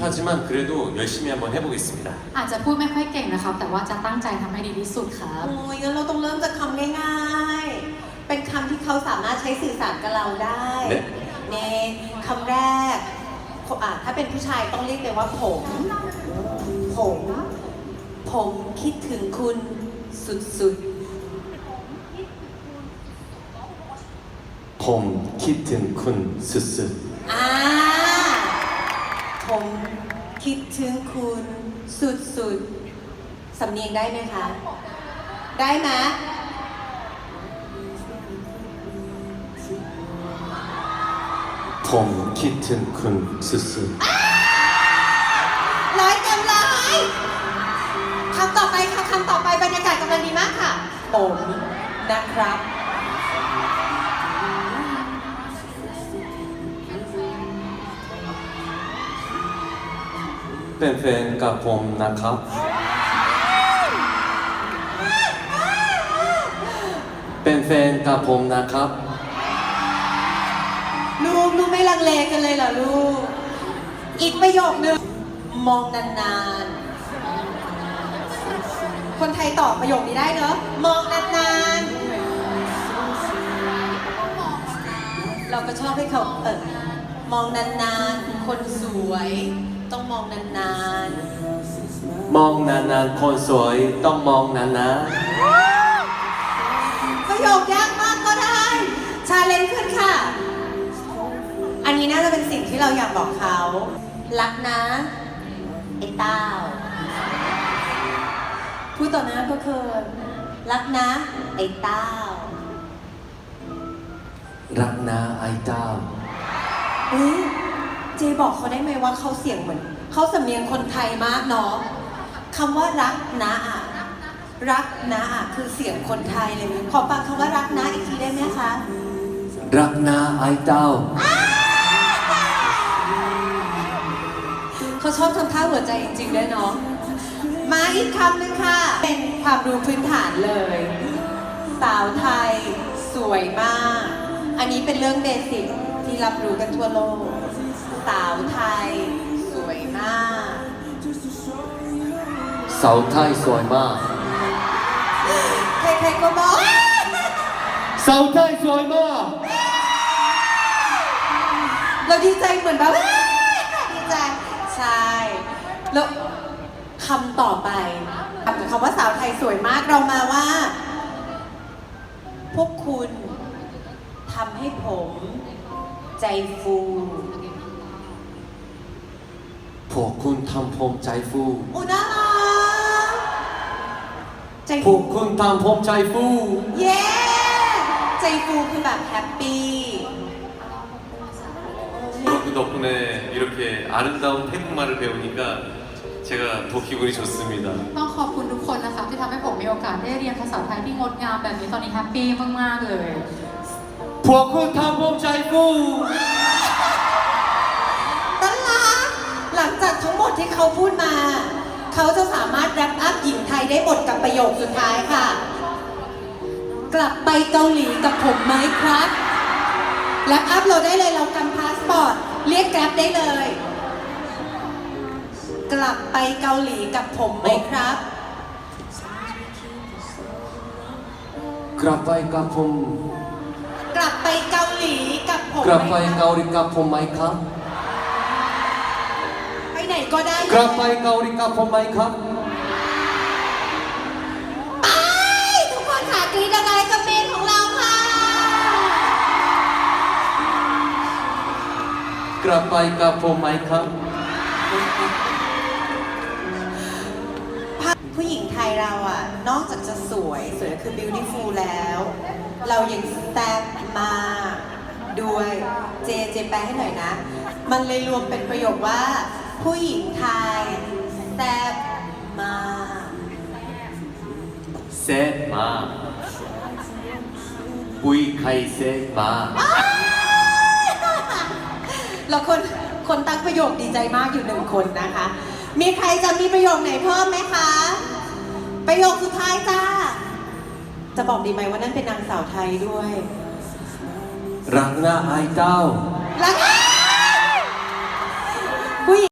하지만 그래도 열심히 한번 해보겠습니다. อาจจะพูดไม่ค่อยเก่งนะครับ แต่ว่าจะตั้งใจทำให้ดีที่สุดครับ โอ้ยงั้นเราต้องเริ่มจากคำง่ายๆ เป็นคำที่เขาสามารถใช้สื่อสารกับเราได้ เน็ต เนคำแรกอ่ะถ้าเป็นผู้ชายต้องเรียกเลยว่าผม ผม ผมคิดถึงคุณสุด 봄 키튼 쿤 스스 ๆ อ่า ผม คิดถึงคุณสุดๆ สำเนียงได้ไหมคะ ได้ไหมผมคิดถึงคุณสุดๆร้อยเต็มร้อยคำต่อไปค่ะคำต่อไปบรรยากาศกำลังดีมากค่ะ ผมนะครับ เป็นแฟนกับผมนะครับ เป็นแฟนกับผมนะครับ ลูกลูกไม่ลังเลกันเลยเหรอลูก อีกประโยคนึงมองนานๆ คนไทยตอบประโยคนี้ได้เนอะมองนานๆ เราก็ชอบให้เขาเออมองนานๆ คนสวย ต้องมองนานๆมองนานๆคนสวยต้องมองนานๆประโยคยากมากก็ได้ ชาเลนจ์ขึ้นค่ะ อันนี้น่าจะเป็นสิ่งที่เราอยากบอกเขา รักนะไอ้เต้าพูดต่อหน้าก็คือรักนะไอ้เต้ารักนะไอ้เต้า เเจบอกเขาได้ไหมว่าเขาเสียงเหมือนเขาสำเนียงคนไทยมากเนาะคำว่ารักนะอะรักนะอะคือเสียงคนไทยเลย ขอปักคำว่ารักนะอีกทีได้ไหมคะ รักนาไอเต้าเขาชอบทำท่าหัวใจจริงๆด้วยเนาะมาอีกคำหนึ่งค่ะ เป็นความรู้พื้นฐานเลย สาวไทย สวยมาก อันนี้เป็นเรื่องเบสิกที่รับรู้กันทั่วโลก สาวไทย สวยมาก สาวไทยสวยมาก ใครๆก็บอกสาวไทยสวยมาก เราดีใจเหมือนแบบดีใจ ใช่ แล้วคำต่อไปกับคำว่าสาวไทยสวยมากเรามาว่า พวกคุณทำให้ผมใจฟู 포쿤 탐폼 짜이푸 อุยน่ารักใจฟู 포쿤 탐폼 짜이푸 เย้ ใจฟูคือแบบแฮปปี้ 여러분 덕분에 이렇게 아름다운 태국말을 배우니까 제가 더 기분이 좋습니다. ต้องขอบคุณทุกคนนะครับที่ทำให้ผมมีโอกาสได้เรียนภาษาไทยที่งดงามแบบนี้ตอนนี้แฮปปี้มาก ๆ เลย 포쿤 탐폼 짜이푸 ตั้ เขาพูดมา เขาจะสามารถแรปอัพหญิงไทยได้หมดกับประโยคสุดท้ายค่ะ กลับไปเกาหลีกับผมไหมครับแรปอัพเราได้เลยเรากำพาสปอร์ต เรียกแกร็บได้เลย กลับไปเกาหลีกับผมไหมครับ กลับไปกับผม กลับไปเกาหลีกับผมกลับไปเกาหลีกับผมไหมครับ ก็ได้กลับไปเกาหลีกับผมไหมครับไปทุกคนค่ะกรีดอะไรกับเมนของเราค่ะกลับไปกับผมไหมครับ ผู้หญิงไทยเราอะ นอกจากจะสวยสวยคือ beautiful แล้ว เรายังแซ่บมากด้วย เจ เจแปลให้หน่อยนะ มันเลยรวมเป็นประโยคว่า ผู้หญิงไทยแซ่บมากเซฟมาผู้หญิงไทยเซฟมาแล้วคนคนตั้งประโยคดีใจมากอยู่หนึ่งคนนะคะ มีใครจะมีประโยคไหนเพิ่มไหมคะ ประโยคสุดท้ายจ้า จะบอกดีไหมว่านั่นเป็นนางสาวไทยด้วย รังนาไอเต้ารังนา